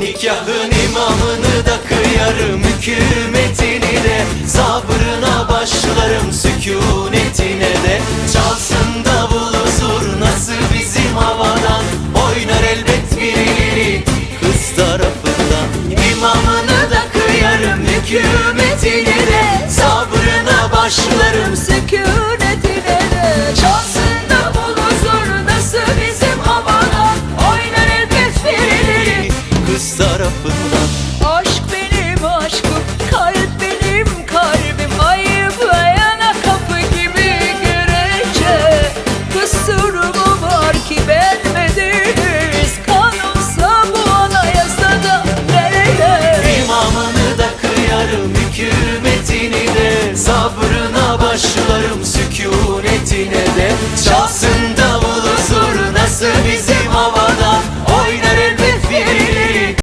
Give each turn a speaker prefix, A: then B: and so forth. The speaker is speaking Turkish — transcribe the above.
A: Nikahın imamını da kıyarım Hükümetini de. Sabrına başlarım Sükunetine de. Çalsın davulu zurnası bizim havadan? Oynar elbet birileri Kız tarafından. İmamını da kıyarım Hükümetini de. Sabrına